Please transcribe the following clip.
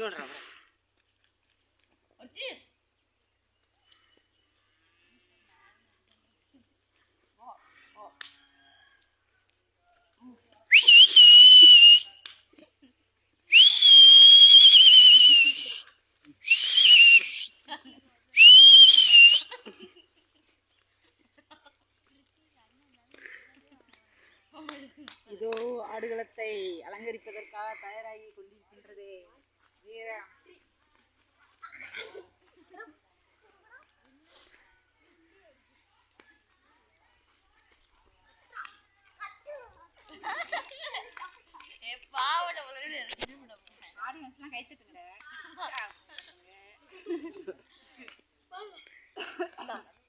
ஜோல்ரா இதோ ஆடுகளத்தை அலங்கரிப்பதற்காக தயாராகி கொண்டிருக்கின்றதே. வீரம் ஆடியன்ஸ்லாம் கை தட்டுங்க.